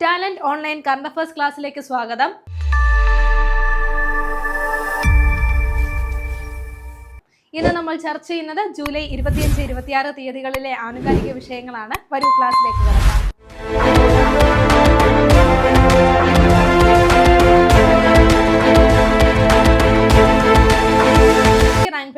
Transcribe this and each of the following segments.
Talent online current affairs ക്ലാസ്സിലേക്ക് സ്വാഗതം. ഇന്ന് നമ്മൾ ചർച്ച ചെയ്യുന്നത് ജൂലൈ ഇരുപത്തിയഞ്ച് ഇരുപത്തിയാറ് തീയതികളിലെ ആനുകാലിക വിഷയങ്ങളാണ്. വരൂ ക്ലാസ്സിലേക്ക് കിടക്കാം.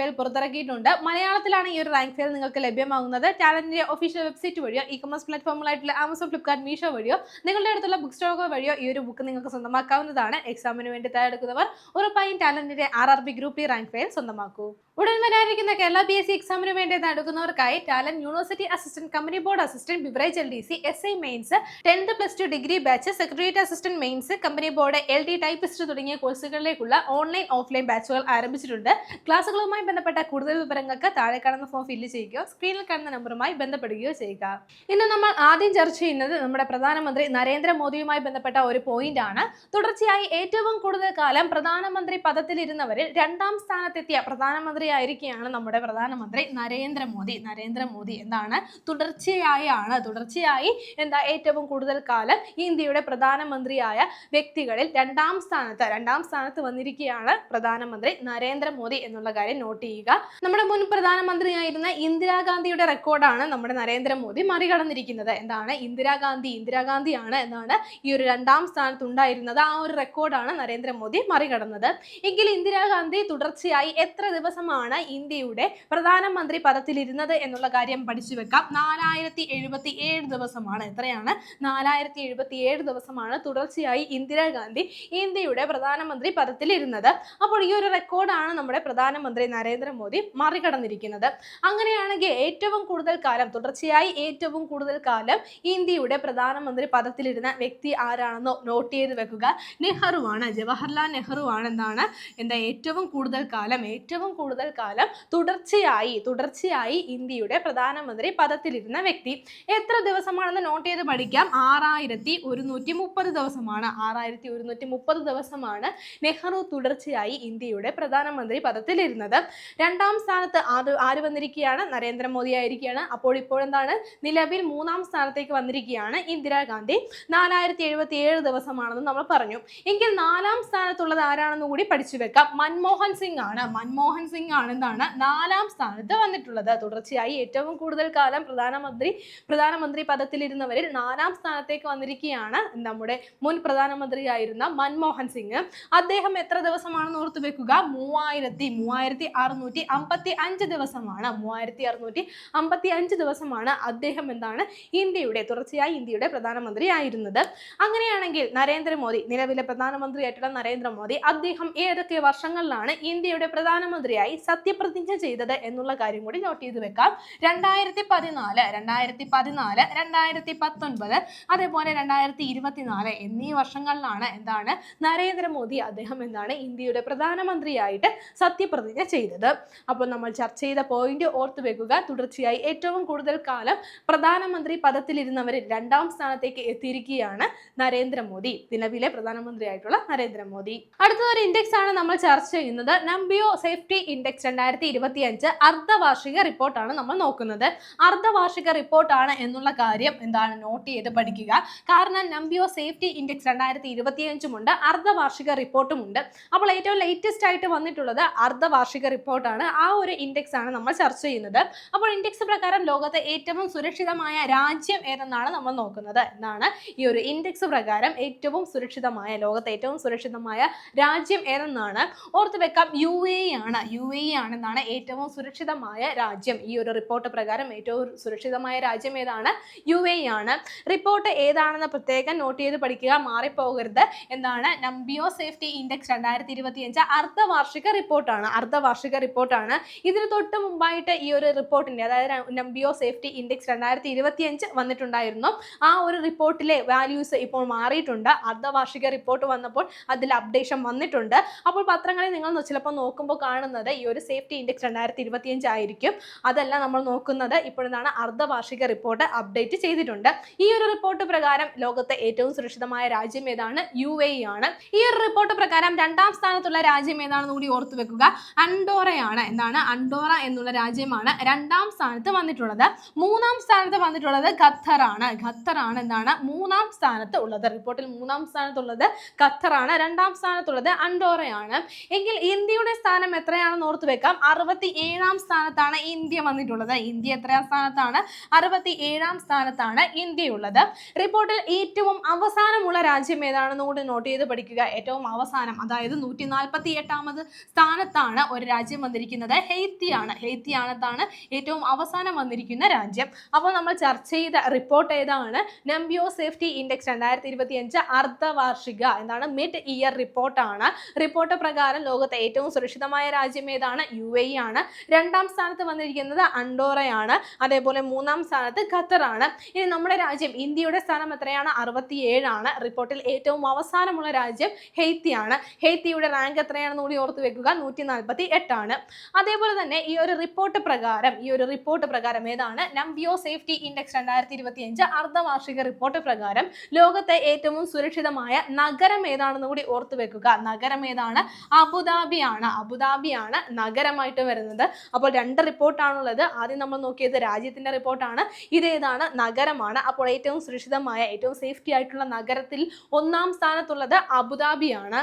ഫയൽ പുറത്തിറക്കിയിട്ടുണ്ട്. മലയാളത്തിലാണ് ഈ ഒരു റാങ്ക് ഫയൽ നിങ്ങൾക്ക് ലഭ്യമാകുന്നത്. ടാലന്റിന്റെ ഒഫീഷ്യൽ വെബ്സൈറ്റ് വഴിയോ ഇ കൊമേഴ്സ് പ്ലാറ്റ്ഫോമുകളായിട്ടുള്ള ആമസോൺ ഫ്ലിപ്കാർട്ട് മീഷോ വഴിയോ നിങ്ങളുടെ അടുത്തുള്ള ബുക്ക് സ്റ്റോറുകൾ വഴിയോ ഈ ഒരു ബുക്ക് നിങ്ങൾക്ക് സ്വന്തമാക്കാവുന്നതാണ്. എക്സാമിന് വേണ്ടി തയ്യാറെടുക്കുന്നവർ ഉറപ്പായും ടാലന്റിന്റെ R R B group D rank file സ്വന്തമാക്കൂ. ഉടൻ വരാനിരിക്കുന്ന കേരള ബി എസ് സി എക്സാമിന് വേണ്ടി നടക്കുന്നവർക്കായി talent university assistant company board assistant beverage L D C S I mains tenth plus two degree batch secretariat assistant mains company board L D typist തുടങ്ങിയ കോഴ്സുകളിലേക്കുള്ള online offline ബാച്ചുകൾ ആരംഭിച്ചിട്ടുണ്ട്. ക്ലാസുകളുമായി ബന്ധപ്പെട്ട കൂടുതൽ വിവരങ്ങൾക്ക് താഴെ കാണുന്ന ഫോം ഫില്ല് ചെയ്യുകയോ സ്ക്രീനിൽ കാണുന്ന നമ്പറുമായി ബന്ധപ്പെടുകയോ ചെയ്യുക. ഇന്ന് നമ്മൾ ആദ്യം ചർച്ച ചെയ്യുന്നത് നമ്മുടെ പ്രധാനമന്ത്രി നരേന്ദ്രമോദിയുമായി ബന്ധപ്പെട്ട ഒരു പോയിന്റ് ആണ്. തുടർച്ചയായി ഏറ്റവും കൂടുതൽ കാലം പ്രധാനമന്ത്രി പദത്തിലിരുന്നവരിൽ രണ്ടാം സ്ഥാനത്തെത്തിയ പ്രധാനമന്ത്രി ആയിരിക്കുകയാണ് നമ്മുടെ പ്രധാനമന്ത്രി നരേന്ദ്രമോദി നരേന്ദ്രമോദി എന്താണ്? തുടർച്ചയായാണ്. തുടർച്ചയായി എന്താ ഏറ്റവും കൂടുതൽ കാലം ഇന്ത്യയുടെ പ്രധാനമന്ത്രിയായ വ്യക്തികളിൽ രണ്ടാം സ്ഥാനത്ത് രണ്ടാം സ്ഥാനത്ത് വന്നിരിക്കുകയാണ് പ്രധാനമന്ത്രി നരേന്ദ്രമോദി എന്നുള്ള കാര്യം നോട്ട് ചെയ്യുക. നമ്മുടെ മുൻ പ്രധാനമന്ത്രിയായിരുന്ന ഇന്ദിരാഗാന്ധിയുടെ റെക്കോർഡാണ് നമ്മുടെ നരേന്ദ്രമോദി മറികടന്നിരിക്കുന്നത്. എന്താണ്? ഇന്ദിരാഗാന്ധി ഇന്ദിരാഗാന്ധിയാണ് എന്നാണ് ഈ ഒരു രണ്ടാം സ്ഥാനത്ത് ഉണ്ടായിരുന്നത്. ആ ഒരു റെക്കോർഡാണ് നരേന്ദ്രമോദി മറികടന്നത്. എങ്കിൽ ഇന്ദിരാഗാന്ധി തുടർച്ചയായി എത്ര ദിവസമാണ് ഇന്ത്യയുടെ പ്രധാനമന്ത്രി പദത്തിലിരുന്നത് എന്നുള്ള കാര്യം പഠിച്ചു വെക്കാം. നാലായിരത്തി എഴുപത്തി ഏഴ് ദിവസമാണ്. എത്രയാണ്? നാലായിരത്തി എഴുപത്തി ഏഴ് ദിവസമാണ് തുടർച്ചയായി ഇന്ദിരാഗാന്ധി ഇന്ത്യയുടെ പ്രധാനമന്ത്രി പദത്തിലിരുന്നത്. അപ്പോൾ ഈ ഒരു റെക്കോർഡാണ് നമ്മുടെ പ്രധാനമന്ത്രി നരേന്ദ്രമോദി മറികടന്നിരിക്കുന്നത്. അങ്ങനെയാണെങ്കിൽ ഏറ്റവും കൂടുതൽ കാലം തുടർച്ചയായി ഏറ്റവും കൂടുതൽ കാലം ഇന്ത്യയുടെ പ്രധാനമന്ത്രി പദത്തിലിരുന്ന വ്യക്തി ആരാണെന്നോ നോട്ട് ചെയ്ത് വെക്കുക. നെഹ്റുവാണ് ജവഹർലാൽ നെഹ്റു ആണ് എന്താണ് എന്താ ഏറ്റവും കൂടുതൽ കാലം ഏറ്റവും കൂടുതൽ കാലം തുടർച്ചയായി തുടർച്ചയായി ഇന്ത്യയുടെ പ്രധാനമന്ത്രി പദത്തിലിരുന്ന വ്യക്തി. എത്ര ദിവസമാണെന്ന് നോട്ട് ചെയ്ത് പഠിക്കാം. ആറായിരത്തി ഒരുന്നൂറ്റി മുപ്പത് ദിവസമാണ്. ആറായിരത്തി ഒരുന്നൂറ്റി മുപ്പത് ദിവസമാണ് നെഹ്റു തുടർച്ചയായി ഇന്ത്യയുടെ പ്രധാനമന്ത്രി പദത്തിലിരുന്നത്. രണ്ടാം സ്ഥാനത്ത് ആര് വന്നിരിക്കുകയാണ്? നരേന്ദ്രമോദി ആയിരിക്കുകയാണ്. അപ്പോൾ ഇപ്പോഴെന്താണ്? നിലവിൽ മൂന്നാം സ്ഥാനത്തേക്ക് വന്നിരിക്കുകയാണ് ഇന്ദിരാഗാന്ധി. നാലായിരത്തി എഴുപത്തി ഏഴ് ദിവസമാണെന്ന് നമ്മൾ പറഞ്ഞു. എങ്കിൽ നാലാം സ്ഥാനത്തുള്ളത് ആരാണെന്ന് കൂടി പഠിച്ചു വെക്കാം. മൻമോഹൻ സിംഗ് ആണ്. മൻമോഹൻ സിംഗ് ആണ് ആണെന്നാണ് നാലാം സ്ഥാനത്ത് വന്നിട്ടുള്ളത്. തുടർച്ചയായി ഏറ്റവും കൂടുതൽ കാലം പ്രധാനമന്ത്രി പ്രധാനമന്ത്രി പദത്തിലിരുന്നവരിൽ നാലാം സ്ഥാനത്തേക്ക് വന്നിരിക്കുകയാണ് നമ്മുടെ മുൻ പ്രധാനമന്ത്രിയായിരുന്ന മൻമോഹൻ സിംഗ്. അദ്ദേഹം എത്ര ദിവസമാണെന്ന് ഓർത്തു വെക്കുക? മൂവായിരത്തി മൂവായിരത്തി അറുന്നൂറ്റി അമ്പത്തി അഞ്ച് ദിവസമാണ്. മൂവായിരത്തി അറുന്നൂറ്റി അമ്പത്തി അഞ്ച് ദിവസമാണ് അദ്ദേഹം എന്താണ്? ഇന്ത്യയുടെ തുടർച്ചയായി ഇന്ത്യയുടെ പ്രധാനമന്ത്രി ആയിരുന്നത് അങ്ങനെയാണെങ്കിൽ നരേന്ദ്രമോദി നിലവിലെ പ്രധാനമന്ത്രിയായിട്ടുള്ള നരേന്ദ്രമോദി അദ്ദേഹം ഏതൊക്കെ വർഷങ്ങളിലാണ് ഇന്ത്യയുടെ പ്രധാനമന്ത്രിയായി സത്യപ്രതിജ്ഞ ചെയ്തത് എന്നുള്ള കാര്യം കൂടി നോട്ട് ചെയ്ത് വെക്കാം. രണ്ടായിരത്തി പതിനാല് രണ്ടായിരത്തി പതിനാല് രണ്ടായിരത്തി പത്തൊൻപത് അതേപോലെ രണ്ടായിരത്തി ഇരുപത്തിനാല് എന്നീ വർഷങ്ങളിലാണ് എന്താണ് നരേന്ദ്രമോദി അദ്ദേഹം എന്താണ് ഇന്ത്യയുടെ പ്രധാനമന്ത്രിയായിട്ട് സത്യപ്രതിജ്ഞ ചെയ്തത്. അപ്പോൾ നമ്മൾ ചർച്ച ചെയ്ത പോയിന്റ് ഓർത്ത് വെക്കുക. തുടർച്ചയായി ഏറ്റവും കൂടുതൽ കാലം പ്രധാനമന്ത്രി പദത്തിലിരുന്നവരിൽ രണ്ടാം സ്ഥാനത്തേക്ക് എത്തിയിരിക്കുകയാണ് നരേന്ദ്രമോദി. നിലവിലെ പ്രധാനമന്ത്രിയായിട്ടുള്ള നരേന്ദ്രമോദി. അടുത്തൊരു ഇൻഡെക്സ് ആണ് നമ്മൾ ചർച്ച ചെയ്യുന്നത്. നമ്പിയോ സേഫ്റ്റി ഇൻഡെക്സ് രണ്ടായിരത്തി ഇരുപത്തി അഞ്ച് അർദ്ധവാർഷിക റിപ്പോർട്ടാണ് നമ്മൾ നോക്കുന്നത്. അർദ്ധവാർഷിക റിപ്പോർട്ടാണ് എന്നുള്ള കാര്യം എന്താണ് നോട്ട് ചെയ്ത് പഠിക്കുക. കാരണം നമ്പിയോ സേഫ്റ്റി ഇൻഡെക്സ് രണ്ടായിരത്തി ഇരുപത്തി അഞ്ചുമുണ്ട് അർദ്ധവാർഷിക റിപ്പോർട്ടും ഉണ്ട് അപ്പോൾ ഏറ്റവും ലേറ്റസ്റ്റ് ആയിട്ട് വന്നിട്ടുള്ളത് അർദ്ധവാർഷിക റിപ്പോർട്ടാണ്. ആ ഒരു ഇൻഡെക്സ് ആണ് നമ്മൾ ചർച്ച ചെയ്യുന്നത്. അപ്പോൾ ഇൻഡെക്സ് പ്രകാരം ലോകത്തെ ഏറ്റവും സുരക്ഷിതമായ രാജ്യം ഏതെന്നാണ് നമ്മൾ നോക്കുന്നത് എന്നാണ് ഈ ഒരു ഇൻഡെക്സ് പ്രകാരം ഏറ്റവും സുരക്ഷിതമായ ലോകത്തെ ഏറ്റവും സുരക്ഷിതമായ രാജ്യം ഏതെന്നാണ് ഓർത്ത് വെക്കാം. യു എ ആണ്. യു എ ആണെന്നാണ് ഏറ്റവും സുരക്ഷിതമായ രാജ്യം. ഈ ഒരു റിപ്പോർട്ട് പ്രകാരം ഏറ്റവും സുരക്ഷിതമായ രാജ്യം ഏതാണ്? യു എ ആണ്. റിപ്പോർട്ട് ഏതാണെന്ന് പ്രത്യേകം നോട്ട് ചെയ്ത് പഠിക്കുക. മാറിപ്പോകരുത് എന്താണ് നമ്പിയോ സേഫ്റ്റി ഇൻഡെക്സ് രണ്ടായിരത്തി ഇരുപത്തി അഞ്ച് അർദ്ധവാർഷിക റിപ്പോർട്ടാണ് അർദ്ധവാർഷിക റിപ്പോർട്ടാണ് ഇതിന് തൊട്ട് മുമ്പായിട്ട് ഈ ഒരു റിപ്പോർട്ടിന്റെ അതായത് നമ്പിയോ സേഫ്റ്റി ഇൻഡെക്സ് രണ്ടായിരത്തി ഇരുപത്തി അഞ്ച് വന്നിട്ടുണ്ടായിരുന്നു. ആ ഒരു റിപ്പോർട്ടിലെ വാല്യൂസ് ഇപ്പോൾ മാറിയിട്ടുണ്ട്. അർദ്ധവാർഷിക റിപ്പോർട്ട് വന്നപ്പോൾ അതിൽ അപ്ഡേഷൻ വന്നിട്ടുണ്ട്. അപ്പോൾ പത്രങ്ങളിൽ നിങ്ങൾ ചിലപ്പോൾ നോക്കുമ്പോൾ കാണുന്നത് ഈ ഒരു സേഫ്റ്റി ഇൻഡെക്സ് രണ്ടായിരത്തി ഇരുപത്തിയഞ്ച് ആയിരിക്കും. അതല്ല നമ്മൾ നോക്കുന്നത് ഇപ്പോഴെന്താണ് അർദ്ധവാർഷിക റിപ്പോർട്ട് അപ്ഡേറ്റ് ചെയ്തിട്ടുണ്ട്. ഈ ഒരു റിപ്പോർട്ട് പ്രകാരം ലോകത്തെ ഏറ്റവും സുരക്ഷിതമായ രാജ്യം ഏതാണ്? യു എ ആണ്. ഈ ഒരു റിപ്പോർട്ട് പ്രകാരം രണ്ടാം സ്ഥാനത്തുള്ള രാജ്യം ഏതാണെന്ന് കൂടി ഓർത്തു വെക്കുക. അണ്ടോറയാണ്. എന്താണ്? അണ്ടോറ എന്നുള്ള രാജ്യമാണ് രണ്ടാം സ്ഥാനത്ത് വന്നിട്ടുള്ളത്. മൂന്നാം സ്ഥാനത്ത് വന്നിട്ടുള്ളത് ഖത്തറാണ് ഖത്തറാണ് എന്താണ്? മൂന്നാം സ്ഥാനത്ത് ഉള്ളത്. റിപ്പോർട്ടിൽ മൂന്നാം സ്ഥാനത്തുള്ളത് ഖത്തറാണ് രണ്ടാം സ്ഥാനത്തുള്ളത് അണ്ടോറയാണ്. എങ്കിൽ ഇന്ത്യയുടെ സ്ഥാനം എത്രയാണെന്ന് ഓർത്തു വെക്കാം അറുപത്തി ഏഴാം സ്ഥാനത്താണ് ഇന്ത്യ വന്നിട്ടുള്ളത്. ഇന്ത്യ എത്രയാം സ്ഥാനത്താണ്? അറുപത്തി ഏഴാം സ്ഥാനത്താണ് ഇന്ത്യയുള്ളത്. റിപ്പോർട്ടിൽ ഏറ്റവും അവസാനമുള്ള രാജ്യം ഏതാണെന്ന് കൂടി നോട്ട് ചെയ്ത് പഠിക്കുക. ഏറ്റവും അവസാനം അതായത് നൂറ്റി നാൽപ്പത്തി എട്ടാമത് സ്ഥാനത്താണ് ഒരു രാജ്യം വന്നിരിക്കുന്നത്. ഹെയ്ത്തിയാണ്. ഹെയ്ത്തിയാണത്താണ് ഏറ്റവും അവസാനം വന്നിരിക്കുന്ന രാജ്യം. അപ്പോൾ നമ്മൾ ചർച്ച ചെയ്ത റിപ്പോർട്ട് ഏതാണ്? നമ്പിയോ സേഫ്റ്റി ഇൻഡെക്സ് രണ്ടായിരത്തി ഇരുപത്തി അഞ്ച് അർദ്ധവാർഷിക. എന്താണ്? മിഡ് ഇയർ റിപ്പോർട്ടാണ് റിപ്പോർട്ട് പ്രകാരം ലോകത്തെ ഏറ്റവും സുരക്ഷിതമായ രാജ്യം ഏതാണ്? യു എ ആണ്. രണ്ടാം സ്ഥാനത്ത് വന്നിരിക്കുന്നത് അണ്ടോറയാണ്. അതേപോലെ മൂന്നാം സ്ഥാനത്ത് ഖത്തറാണ്. ഇനി നമ്മുടെ രാജ്യം ഇന്ത്യയുടെ സ്ഥാനം എത്രയാണ്? അറുപത്തിയേഴാണ്. റിപ്പോർട്ടിൽ ഏറ്റവും അവസാനമുള്ള രാജ്യം ഹെയ്ത്തിയാണ്. ഹെയ്ത്തിയുടെ റാങ്ക് എത്രയാണെന്ന് കൂടി ഓർത്ത് വെക്കുക. നൂറ്റി നാൽപ്പത്തി എട്ടാണ് അതേപോലെ തന്നെ ഈ ഒരു റിപ്പോർട്ട് പ്രകാരം ഈ ഒരു റിപ്പോർട്ട് പ്രകാരം ഏതാണ്? നമ്പിയോ സേഫ്റ്റി ഇൻഡെക്സ് രണ്ടായിരത്തി ഇരുപത്തി അഞ്ച് അർദ്ധവാർഷിക റിപ്പോർട്ട് പ്രകാരം ലോകത്തെ ഏറ്റവും സുരക്ഷിതമായ നഗരം ഏതാണെന്ന് കൂടി ഓർത്ത് വെക്കുക. നഗരം ഏതാണ്? അബുദാബിയാണ്. അബുദാബിയാണ് നഗരമായിട്ട് വരുന്നത്. അപ്പോൾ രണ്ട് റിപ്പോർട്ടാണുള്ളത് ആദ്യം നമ്മൾ നോക്കിയത് രാജ്യത്തിന്റെ റിപ്പോർട്ടാണ് ഇതേതാണ് നഗരമാണ്. അപ്പോൾ ഏറ്റവും സുരക്ഷിതമായ ഏറ്റവും സേഫ്റ്റി ആയിട്ടുള്ള നഗരത്തിൽ ഒന്നാം സ്ഥാനത്തുള്ളത് അബുദാബിയാണ്.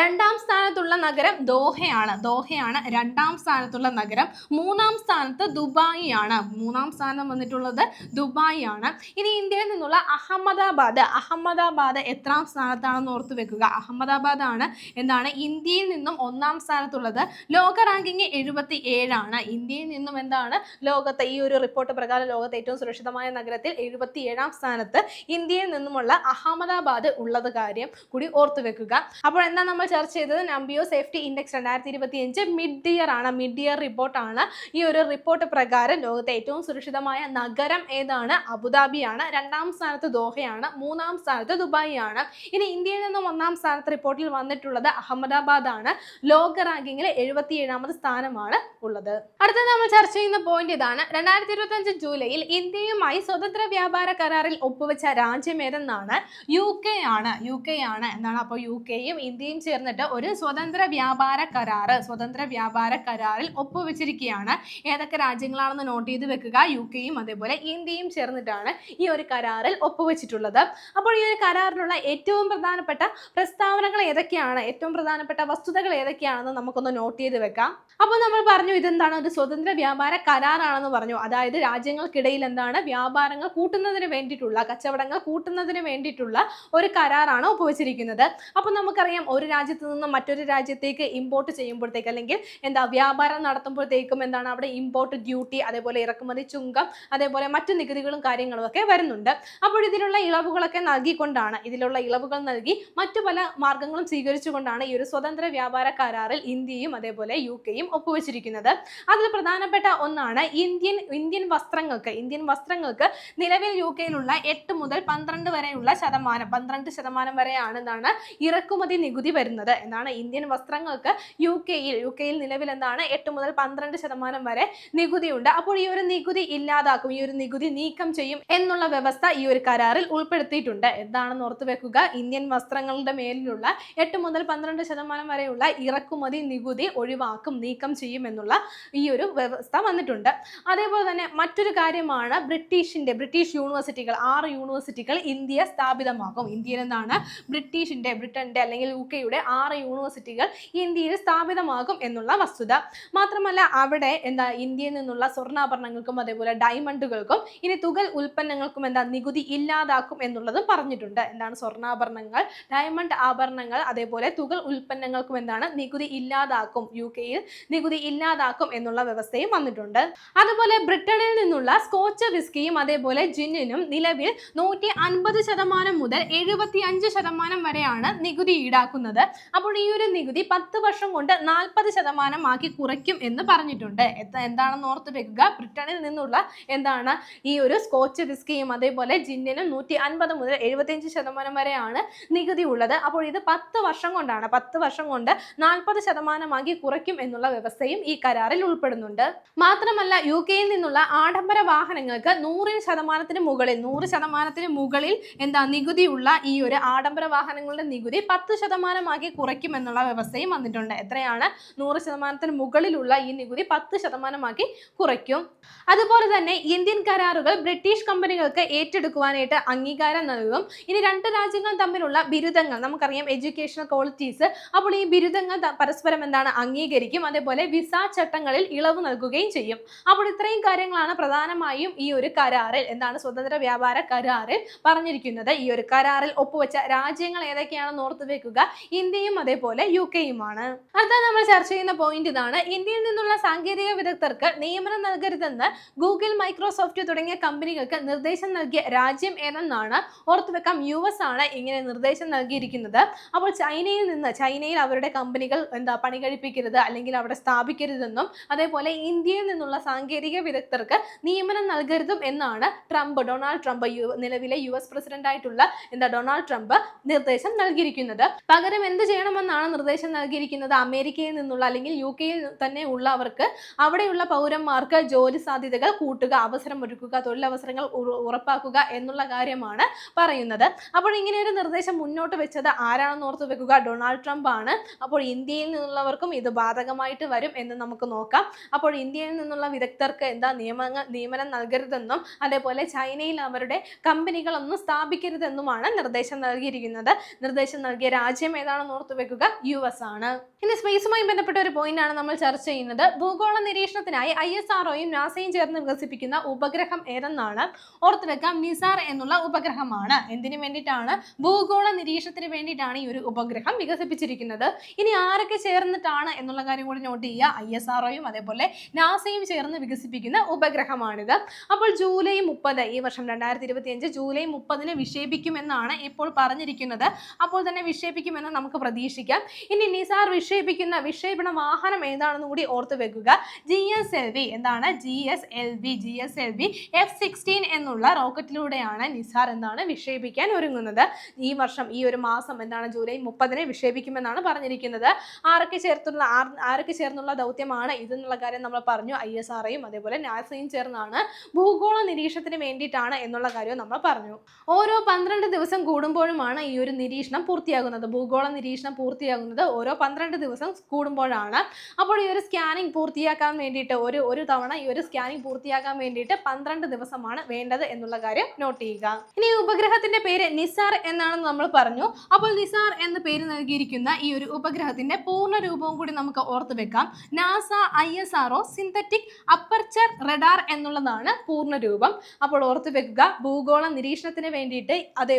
രണ്ടാം സ്ഥാനത്തുള്ള നഗരം ദോഹയാണ്. ദോഹയാണ് രണ്ടാം സ്ഥാനത്തുള്ള നഗരം. മൂന്നാം സ്ഥാനത്ത് ദുബായി ആണ് മൂന്നാം സ്ഥാനം വന്നിട്ടുള്ളത് ദുബായി ആണ് ഇനി ഇന്ത്യയിൽ നിന്നുള്ള അഹമ്മദാബാദ്. അഹമ്മദാബാദ് എത്രാം സ്ഥാനത്താണെന്ന് ഓർത്ത് വെക്കുക. അഹമ്മദാബാദ് ആണ് എന്താണ്? ഇന്ത്യയിൽ നിന്നും ഒന്നാം സ്ഥാനത്തുള്ളത് ലോക റാങ്കിങ് എഴുപത്തി ഏഴാണ് ഇന്ത്യയിൽ നിന്നും എന്താണ് ലോകത്തെ ഈ ഒരു റിപ്പോർട്ട് പ്രകാരം ലോകത്തെ ഏറ്റവും സുരക്ഷിതമായ നഗരത്തിൽ എഴുപത്തി ഏഴാം സ്ഥാനത്ത് ഇന്ത്യയിൽ നിന്നുമുള്ള അഹമ്മദാബാദ് ഉള്ളത് കാര്യം കൂടി ഓർത്തു വെക്കുക. അപ്പോൾ എന്താ നമ്മൾ ചർച്ച ചെയ്തത്? നമ്പിയോ സേഫ്റ്റി ഇൻഡെക്സ് രണ്ടായിരത്തി ഇരുപത്തി അഞ്ച് മിഡ് ഇയർ ആണ്. മിഡ് ഇയർ റിപ്പോർട്ടാണ്. ഈ ഒരു റിപ്പോർട്ട് പ്രകാരം ലോകത്തെ ഏറ്റവും സുരക്ഷിതമായ നഗരം ഏതാണ്? അബുദാബിയാണ്. രണ്ടാം സ്ഥാനത്ത് ദോഹയാണ്. മൂന്നാം സ്ഥാനത്ത് ദുബായി ആണ് ഇനി ഇന്ത്യയിൽ നിന്നും ഒന്നാം സ്ഥാനത്ത് റിപ്പോർട്ടിൽ വന്നിട്ടുള്ളത് അഹമ്മദാബാദ് ആണ്. ലോക റാങ്കിങ്ങിൽ എഴുപത്തി ഏഴാമത് സ്ഥാനമാണ് ഉള്ളത്. അടുത്ത നമ്മൾ ചർച്ച ചെയ്യുന്ന പോയിന്റ് ഇതാണ്. രണ്ടായിരത്തി ഇരുപത്തി അഞ്ച് ജൂലൈയിൽ ഇന്ത്യയുമായി സ്വതന്ത്ര വ്യാപാര കരാറിൽ ഒപ്പുവെച്ച രാജ്യം ഏതെന്നാണ്? യു കെ ആണ്. യു കെ ആണ് എന്നാണ്. അപ്പോൾ യു കെയും ഇന്ത്യയും ചേർന്നിട്ട് ഒരു സ്വതന്ത്ര വ്യാപാര കരാറ് സ്വതന്ത്ര വ്യാപാര കരാറിൽ ഒപ്പുവെച്ചിരിക്കുകയാണ്. ഏതൊക്കെ രാജ്യങ്ങളാണെന്ന് നോട്ട് ചെയ്ത് വെക്കുക. യു കെയും അതേപോലെ ഇന്ത്യയും ചേർന്നിട്ടാണ് ഈ ഒരു കരാറിൽ ഒപ്പുവെച്ചിട്ടുള്ളത്. അപ്പോൾ ഈ ഒരു കരാറിലുള്ള ഏറ്റവും പ്രധാനപ്പെട്ട പ്രസ്താവനകൾ ഏതൊക്കെയാണ്? ഏറ്റവും പ്രധാനപ്പെട്ട വസ്തുതകൾ ഏതൊക്കെയാണെന്ന് നമുക്കൊന്ന് നോട്ട് ചെയ്ത് വെക്കാം. അപ്പോൾ നമ്മൾ പറഞ്ഞു ഇതെന്താണ്? ഒരു സ്വതന്ത്ര വ്യാപാര കരാറാണെന്ന് പറഞ്ഞു. അതായത് രാജ്യങ്ങൾക്കിടയിൽ എന്താണ്? വ്യാപാരങ്ങൾ കൂട്ടുന്നതിന് വേണ്ടിയിട്ടുള്ള കച്ചവടങ്ങൾ കൂട്ടുന്നതിന് വേണ്ടിയിട്ടുള്ള ഒരു കരാറാണ് ഒപ്പുവെച്ചിരിക്കുന്നത്. അപ്പോൾ നമുക്കറിയാം ഒരു രാജ്യത്ത് നിന്ന് മറ്റൊരു രാജ്യത്തേക്ക് ഇമ്പോർട്ട് ചെയ്യുമ്പോഴത്തേക്ക് അല്ലെങ്കിൽ എന്താ വ്യാപാരം നടത്തുമ്പോഴത്തേക്കും എന്താണ് അവിടെ ഇമ്പോർട്ട് ഡ്യൂട്ടി അതേപോലെ ഇറക്കുമതി ചുങ്കം അതേപോലെ മറ്റു നികുതികളും കാര്യങ്ങളും ഒക്കെ വരുന്നുണ്ട്. അപ്പോൾ ഇതിലുള്ള ഇളവുകളൊക്കെ നൽകിക്കൊണ്ടാണ് ഇതിലുള്ള ഇളവുകൾ നൽകി മറ്റു പല മാർഗങ്ങളും സ്വീകരിച്ചുകൊണ്ടാണ് ഈ ഒരു സ്വതന്ത്ര വ്യാപാര കരാറിൽ ഇന്ത്യയും അതേപോലെ യു കെയും ഒപ്പുവെച്ചിരിക്കുന്നത്. അതിൽ പ്രധാനപ്പെട്ട ഒന്നാണ് ഇന്ത്യൻ ഇന്ത്യൻ വസ്ത്രങ്ങൾക്ക് ഇന്ത്യൻ വസ്ത്രങ്ങൾക്ക് നിലവിൽ യു കെയിലുള്ള എട്ട് മുതൽ പന്ത്രണ്ട് വരെയുള്ള ശതമാനം പന്ത്രണ്ട് ശതമാനം വരെയാണെന്നാണ് ഇറക്കുമതി നികുതി വരുന്നത്. എന്നാണ് ഇന്ത്യൻ വസ്ത്രങ്ങൾക്ക് യു കെയിൽ യു കെയിൽ നിലവിൽ എന്താണ് എട്ട് മുതൽ പന്ത്രണ്ട് ശതമാനം വരെ നികുതിയുണ്ട്. അപ്പോൾ ഈ ഒരു നികുതി ഇല്ലാതാക്കും ഈ ഒരു നികുതി നീക്കം ചെയ്യും എന്നുള്ള വ്യവസ്ഥ ഈ ഒരു കരാറിൽ ഉൾപ്പെടുത്തിയിട്ടുണ്ട്. എന്താണെന്ന് ഓർത്ത് വെക്കുക? ഇന്ത്യൻ വസ്ത്രങ്ങളുടെ മേലിലുള്ള എട്ട് മുതൽ പന്ത്രണ്ട് ശതമാനം വരെയുള്ള ഇറക്കുമതി നികുതി ഒഴിവാക്കും നീക്കം ചെയ്യും എന്നുള്ള ഈ ഒരു വ്യവസ്ഥ വന്നിട്ടുണ്ട്. അതേപോലെ തന്നെ മറ്റൊരു കാര്യമാണ് ബ്രിട്ടീഷിന്റെ ബ്രിട്ടീഷ് യൂണിവേഴ്സിറ്റികൾ ആറ് യൂണിവേഴ്സിറ്റികൾ ഇന്ത്യ സ്ഥാപിതമാക്കും. ഇന്ത്യയിൽ എന്താണ് ബ്രിട്ടീഷിന്റെ ബ്രിട്ടന്റെ അല്ലെങ്കിൽ യു കെയുടെ ആറ് യൂണിവേഴ്സിറ്റികൾ ഇന്ത്യയിൽ സ്ഥാപിതമാകും എന്നുള്ള വസ്തുത. മാത്രമല്ല അവിടെ എന്താ ഇന്ത്യയിൽ നിന്നുള്ള സ്വർണാഭരണങ്ങൾക്കും അതേപോലെ ഡയമണ്ടുകൾക്കും ഇനി തുകൽ ഉൽപ്പന്നങ്ങൾക്കും എന്താ നികുതി ഇല്ലാതാക്കും എന്നുള്ളതും പറഞ്ഞിട്ടുണ്ട്. എന്താണ് സ്വർണാഭരണങ്ങൾ ഡയമണ്ട് ആഭരണങ്ങൾ അതേപോലെ തുകൽ ഉൽപ്പന്നങ്ങൾക്കും എന്താണ് നികുതി ഇല്ലാതാക്കും. യു കെയിൽ നികുതി ഇല്ലാതാക്കും എന്നുള്ള വ്യവസ്ഥയും വന്നിട്ടുണ്ട്. അതുപോലെ ബ്രിട്ടനിൽ നിന്നുള്ള സ്കോച്ച് വിസ്കിയും അതേപോലെ ജിന്നിനും നിലവിൽ നൂറ്റി അൻപത് ശതമാനം മുതൽ എഴുപത്തി അഞ്ച് ശതമാനം വരെയാണ് നികുതി ഈടാക്കുന്നത്. അപ്പോൾ ഈ ഒരു നികുതി പത്ത് വർഷം കൊണ്ട് നാൽപ്പത് ശതമാനം ആക്കി കുറയ്ക്കും എന്ന് പറഞ്ഞിട്ടുണ്ട്. എന്താണെന്ന് ഓർത്ത് വെക്കുക? ബ്രിട്ടനിൽ നിന്നുള്ള എന്താണ് ഈ ഒരു സ്കോച്ച് വിസ്കിയും അതേപോലെ ജിന്നിനും നൂറ്റി അൻപത് മുതൽ എഴുപത്തിയഞ്ച് ശതമാനം വരെയാണ് നികുതി ഉള്ളത്. അപ്പോൾ ഇത് പത്ത് വർഷം കൊണ്ടാണ് പത്ത് വർഷം കൊണ്ട് നാൽപ്പത് ശതമാനമാക്കി കുറയ്ക്കും എന്നുള്ള വ്യവസ്ഥയും ഈ കരാറിൽ ഉൾപ്പെടുന്നുണ്ട്. മാത്രമല്ല യു കെയിൽ നിന്നുള്ള ആഡംബര വാഹനങ്ങൾക്ക് നൂറിന് ശതമാനത്തിന് മുകളിൽ നൂറ് ശതമാനത്തിന് മുകളിൽ എന്താ നികുതിയുള്ള ഈ ഒരു ആഡംബര വാഹനങ്ങളുടെ നികുതി പത്ത് ശതമാനമാക്കി കുറയ്ക്കുമെന്നുള്ള വ്യവസ്ഥയും വന്നിട്ടുണ്ട്. എത്രയാണ്? നൂറ് ശതമാനത്തിന് മുകളിലുള്ള ഈ നികുതി പത്ത് ശതമാനമാക്കി കുറയ്ക്കും. അതുപോലെ തന്നെ ഇന്ത്യൻ കരാറുകൾ ബ്രിട്ടീഷ് കമ്പനികൾക്ക് ഏറ്റെടുക്കുവാനായിട്ട് അംഗീകാരം നൽകും. ഇനി രണ്ട് രാജ്യങ്ങൾ തമ്മിലുള്ള ബിരുദങ്ങൾ നമുക്കറിയാം എഡ്യൂക്കേഷണൽ ക്വാളിറ്റീസ് അപ്പോൾ ഈ ബിരുദങ്ങൾ പരസ്പരം എന്താണ് അംഗീകരിക്കും. അതേപോലെ വിസ ചട്ടങ്ങളിൽ ഇളവ് നൽകുകയും ചെയ്യും. അപ്പോൾ ഇത്രയും കാര്യങ്ങളാണ് പ്രധാനമായും ഈ ഒരു കരാറിൽ എന്താണ് സ്വതന്ത്ര വ്യാപാര കരാറിൽ പറഞ്ഞിരിക്കുന്നത്. ഈ ഒരു കരാറിൽ ഒപ്പുവെച്ച രാജ്യങ്ങൾ ഏതൊക്കെയാണെന്ന് ഓർത്ത് വെക്കുക. ഇന്ത്യയും അതേപോലെ യു കെയുമാണ് അടുത്ത നമ്മൾ ചർച്ച ചെയ്യുന്ന പോയിന്റ് ഇതാണ്. ഇന്ത്യയിൽ നിന്നുള്ള സാങ്കേതിക വിദഗ്ധർക്ക് നിയമനം നൽകരുതെന്ന് ഗൂഗിൾ മൈക്രോസോഫ്റ്റ് തുടങ്ങിയ കമ്പനികൾക്ക് നിർദ്ദേശം നൽകിയ രാജ്യം ഏതെന്നാണ് ഓർത്തുവെക്കാം യു എസ് ആണ് ഇങ്ങനെ നിർദ്ദേശം നൽകിയിരിക്കുന്നത്. അപ്പോൾ ചൈനയിൽ നിന്ന് ചൈനയിൽ അവരുടെ കമ്പനികൾ എന്താ പണി കഴിപ്പിക്കരുത് അല്ലെങ്കിൽ അവിടെ സ്ഥാപിക്കരുതെന്നും അതേപോലെ ഇന്ത്യയിൽ നിന്നുള്ള സാങ്കേതിക വിദഗ്ധർക്ക് നിയമനം നൽകരുതും എന്നാണ് ട്രംപ് ഡൊണാൾഡ് ട്രംപ് നിലവിലെ യു എസ് പ്രസിഡന്റ് ആയിട്ടുള്ള എന്താ ഡൊണാൾഡ് ട്രംപ് നിർദ്ദേശം നൽകിയിരിക്കുന്നത്. പകരം എന്ത് ചെയ്യണമെന്നാണ് നിർദ്ദേശം നൽകിയിരിക്കുന്നത്? അമേരിക്കയിൽ നിന്നുള്ള അല്ലെങ്കിൽ യു കെയിൽ തന്നെ ഉള്ളവർക്ക് അവിടെയുള്ള പൗരന്മാർക്ക് ജോലി സാധ്യതകൾ കൂട്ടുക അവസരം ഒരുക്കുക തൊഴിലവസരങ്ങൾ ഉറപ്പാക്കുക എന്നുള്ള കാര്യമാണ് പറയുന്നത്. അപ്പോൾ ഇങ്ങനെ ഒരു നിർദ്ദേശം മുന്നോട്ട് വെച്ചത് ആരാണെന്ന് ഓർത്ത് വെക്കുക? ഡൊണാൾഡ് ട്രംപ് ആണ് അപ്പോൾ ഇന്ത്യയിൽ നിന്നുള്ളവർക്കും ഇത് ബാധകമായിട്ട് വരും എന്ന് നമുക്ക് നോക്കാം. അപ്പോൾ ഇന്ത്യയിൽ നിന്നുള്ള വിദഗ്ധർക്ക് എന്താ നിയമങ്ങൾ നിയമനം നൽകരുതെന്നും അതേപോലെ ചൈനയിൽ അവരുടെ കമ്പനികളൊന്നും സ്ഥാപിക്കരുതെന്നുമാണ് നിർദ്ദേശം നൽകിയിരിക്കുന്നത്. നിർദ്ദേശം നൽകിയ രാജ്യം ഏതാണെന്ന് ഓർത്തു വെക്കുക? യു എസ് ആണ്. ഇനി സ്പേസുമായി ബന്ധപ്പെട്ട ഒരു പോയിന്റ് ആണ് നമ്മൾ ചർച്ച ചെയ്യുന്നത്. ഭൂഗോള നിരീക്ഷണത്തിനായി ഐ എസ് ആർഒയും നാസയും ചേർന്ന് വികസിപ്പിക്കുന്ന ഉപഗ്രഹം ഏതെന്നാണ്? ഓർത്തു വെക്കാം നിസാർ എന്നുള്ള ഉപഗ്രഹമാണ്. എന്തിനു വേണ്ടിയിട്ടാണ്? ഭൂഗോള നിരീക്ഷണത്തിന് വേണ്ടിയിട്ടാണ് ഈ ഒരു ഉപഗ്രഹം വികസിപ്പിച്ചിരിക്കുന്നത്. ഇനി ആരൊക്കെ ചേർന്നിട്ടാണ് എന്നുള്ള കാര്യം കൂടി നോട്ട് ചെയ്യുക. ഐ എസ് ആർഒയും അതേപോലെ നാസയും ചേർന്ന് വികസിപ്പിക്കുന്ന ഉപഗ്രഹമാണിത്. അപ്പോൾ ജൂലൈ മുപ്പത് ഈ വർഷം രണ്ടായിരത്തി ഇരുപത്തി അഞ്ച് ജൂലൈ മുപ്പതിന് വിക്ഷേപിക്കുമെന്നാണ് ഇപ്പോൾ പറഞ്ഞിരിക്കുന്നത്. അപ്പോൾ തന്നെ വിക്ഷേപിക്കുമെന്ന് നമുക്ക് പ്രതീക്ഷിക്കാം. ഇനി നിസാർ വിക്ഷേപിക്കുന്ന വിക്ഷേപണ വാഹനം ഏതാണെന്ന് കൂടി ഓർത്ത് വെക്കുക. ജി എസ് എൽ വി എന്താണ്? G S L V G S L V F sixteen എന്നുള്ള റോക്കറ്റിലൂടെയാണ് നിസാർ എന്താണ് വിക്ഷേപിക്കാൻ ഒരുങ്ങുന്നത്. ഈ വർഷം ഈ ഒരു മാസം എന്താണ് ജൂലൈ മുപ്പതിന് വിക്ഷേപിക്കുമെന്നാണ് പറഞ്ഞിരിക്കുന്നത്. ആരൊക്കെ ചേർത്തുള്ള ആർ- ആരൊക്കെ ചേർന്നുള്ള ദൗത്യമാണ് ഇതെന്നുള്ള കാര്യം നമ്മൾ പറഞ്ഞു. ഐ എസ് ആർഐയും അതേപോലെ നാസയും ചേർന്നാണ് ഭൂഗോള നിരീക്ഷണത്തിന് വേണ്ടിയിട്ടാണ് എന്നുള്ള കാര്യം നമ്മൾ പറഞ്ഞു. ഓരോ പന്ത്രണ്ട് ദിവസം കൂടുമ്പോഴുമാണ് ഈ ഒരു നിരീക്ഷണം പൂർത്തിയാകുന്നത്. ഭൂഗോള നിരീക്ഷണം പൂർത്തിയാകുന്നത് ഓരോ പന്ത്രണ്ട് ദിവസം കൂടുമ്പോഴാണ്. അപ്പോൾ ഈ ഒരു സ്കാനിങ് പൂർത്തിയാക്കാൻ വേണ്ടിയിട്ട് ഒരു ഒരു തവണ ഈ ഒരു സ്കാനിങ് പൂർത്തിയാക്കാൻ വേണ്ടിയിട്ട് പന്ത്രണ്ട് ദിവസമാണ് വേണ്ടത് എന്നുള്ള കാര്യം നോട്ട് ചെയ്യുക. ഇനി ഉപഗ്രഹത്തിന്റെ പേര് നിസാർ എന്നാണെന്ന് നമ്മൾ പറഞ്ഞു. അപ്പോൾ നിസാർ എന്ന പേര് നൽകിയിരിക്കുന്ന ഈ ഒരു ഉപഗ്രഹത്തിന്റെ പൂർണ രൂപവും കൂടി നമുക്ക് ഓർത്ത് വെക്കാം. NASA I S R O synthetic aperture radar എന്നുള്ളതാണ് പൂർണ രൂപം. അപ്പോൾ ഓർത്ത് വെക്കുക ഭൂഗോള നിരീക്ഷണത്തിന് വേണ്ടിയിട്ട് അതേ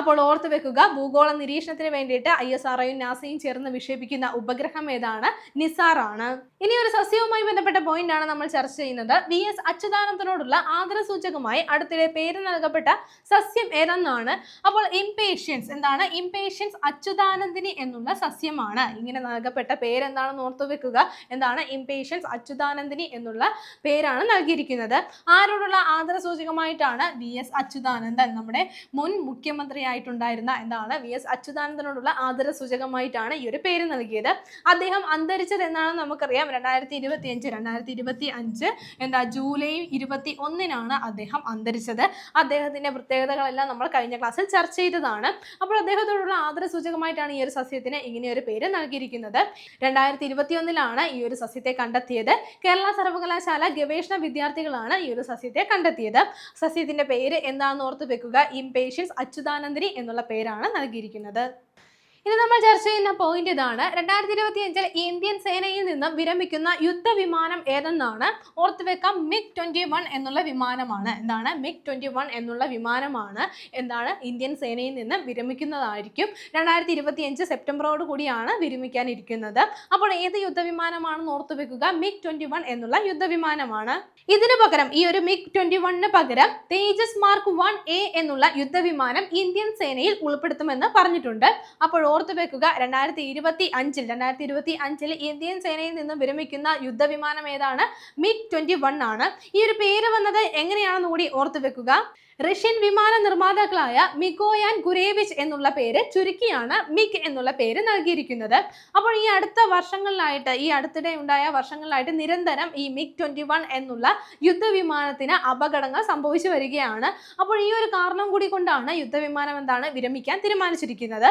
അപ്പോൾ ഓർത്ത് വെക്കുക ഭൂഗോള നിരീക്ഷണത്തിന് വേണ്ടിയിട്ട് ഐ എസ് ആർ ഒയും നാസയും ചേർന്ന് വിക്ഷേപിക്കുന്ന ഉപഗ്രഹം ഏതാണ്? നിസാർ ആണ് ഇനി ഒരു സസ്യവുമായി ബന്ധപ്പെട്ട പോയിന്റ് ആണ് നമ്മൾ ചർച്ച ചെയ്യുന്നത്. വി എസ് അച്യുതാനന്ദനോടുള്ള ആദരസൂചകമായി അടുത്തിടെ പേര് നൽകപ്പെട്ട സസ്യം ഏതെന്നാണ്? അപ്പോൾ ഇംപേഷ്യൻസ് എന്താണ്? ഇംപേഷ്യൻസ് അച്യുതാനന്ദിനി എന്നുള്ള സസ്യമാണ്. ഇങ്ങനെ നൽകപ്പെട്ട പേരെന്താണെന്ന് ഓർത്തു വെക്കുക. എന്താണ്? ഇംപേഷ്യൻസ് അച്യുതാനന്ദിനി എന്നുള്ള പേരാണ് നൽകിയിരിക്കുന്നത്. ആരോടുള്ള ആദര സൂചകമായിട്ടാണ് വി എസ് അച്യുതാനന്ദൻ നമ്മുടെ മുൻ മുഖ്യമന്ത്രിയായിട്ടുണ്ടായിരുന്ന എന്താണ്? വി എസ് അച്യുതാനന്ദനോടുള്ള ആദര സൂചകമായിട്ടാണ് ഈ ഒരു പേര് നൽകിയത്. അദ്ദേഹം അന്തരിച്ചത് എന്നാണ് നമുക്കറിയാം. രണ്ടായിരത്തി ഇരുപത്തി അഞ്ച് രണ്ടായിരത്തി ഇരുപത്തി അഞ്ച് എന്താ ജൂലൈ ഇരുപത്തി ഒന്നിനാണ് അദ്ദേഹം അന്തരിച്ചത്. അദ്ദേഹത്തിന്റെ പ്രത്യേകതകളെല്ലാം നമ്മൾ കഴിഞ്ഞ ക്ലാസ്സിൽ ചർച്ച ചെയ്തതാണ്. അപ്പോൾ അദ്ദേഹത്തോടുള്ള ആദര സൂചകമായിട്ടാണ് ഈ ഒരു സസ്യത്തിന് ഇങ്ങനെ ഒരു പേര് നൽകിയിരിക്കുന്നത്. രണ്ടായിരത്തി ഇരുപത്തി ഒന്നിലാണ് ഈ ഒരു സസ്യത്തെ കണ്ടെത്തിയത്. കേരള സർവകലാശാല ഗവേഷണ വിദ്യാർത്ഥികളാണ് ഈ ഒരു സസ്യത്തെ കണ്ടെത്തിയത്. സസ്യത്തിന്റെ പേര് എന്താണെന്ന് ഓർത്ത് വെക്കുക. ഇംപേഷ്യൻസ് അച്യുതാനന്ദിനി എന്നുള്ള പേരാണ് നൽകിയിരിക്കുന്നത്. ഇനി നമ്മൾ ചർച്ച ചെയ്യുന്ന പോയിന്റ് ഇതാണ്. രണ്ടായിരത്തി ഇരുപത്തി അഞ്ചിൽ ഇന്ത്യൻ സേനയിൽ നിന്നും വിരമിക്കുന്ന യുദ്ധവിമാനം ഏതെന്നാണ്? ഓർത്തുവെക്കാം. മിഗ് ട്വന്റി വൺ എന്നുള്ള വിമാനമാണ്. എന്താണ്? മിഗ് ട്വന്റി വൺ എന്നുള്ള വിമാനമാണ്. എന്താണ്? ഇന്ത്യൻ സേനയിൽ നിന്നും വിരമിക്കുന്നതായിരിക്കും. രണ്ടായിരത്തി ഇരുപത്തി അഞ്ച് സെപ്റ്റംബറോട് കൂടിയാണ് വിരമിക്കാനിരിക്കുന്നത്. അപ്പോൾ ഏത് യുദ്ധവിമാനമാണെന്ന് വിമാനമാണെന്ന് വെക്കുക മിഗ് ട്വന്റി വൺ എന്നുള്ള യുദ്ധവിമാനമാണ്. ഇതിനു പകരം ഈ ഒരു മിഗ് ട്വന്റി വണ്ണിന് പകരം തേജസ് മാർക്ക് വൺ എ എന്നുള്ള യുദ്ധവിമാനം ഇന്ത്യൻ സേനയിൽ ഉൾപ്പെടുത്തുമെന്ന് പറഞ്ഞിട്ടുണ്ട്. അപ്പോൾ ഓർത്തു വെക്കുക. രണ്ടായിരത്തി ഇരുപത്തി അഞ്ചിൽ രണ്ടായിരത്തി ഇരുപത്തി അഞ്ചിൽ ഇന്ത്യൻ സേനയിൽ നിന്നും വിരമിക്കുന്ന യുദ്ധവിമാനം ഏതാണ്? മിഗ് ട്വന്റി വൺ ആണ്. ഈ ഒരു പേര് വന്നത് എങ്ങനെയാണെന്ന് കൂടി ഓർത്തു വെക്കുക. റഷ്യൻ വിമാന നിർമ്മാതാക്കളായ മിഗോയാൻ ഗുരേവിച്ച് എന്നുള്ള പേര് ചുരുക്കിയാണ് മിക് എന്നുള്ള പേര് നൽകിയിരിക്കുന്നത്. അപ്പോൾ ഈ അടുത്ത വർഷങ്ങളിലായിട്ട് ഈ അടുത്തിടെ ഉണ്ടായ വർഷങ്ങളിലായിട്ട് നിരന്തരം ഈ മിക് ട്വന്റി വൺ എന്നുള്ള യുദ്ധവിമാനത്തിന് അപകടങ്ങൾ സംഭവിച്ചു വരികയാണ്. അപ്പോൾ ഈ ഒരു കാരണം കൂടി കൊണ്ടാണ് യുദ്ധവിമാനം എന്താണ് വിരമിക്കാൻ തീരുമാനിച്ചിരിക്കുന്നത്.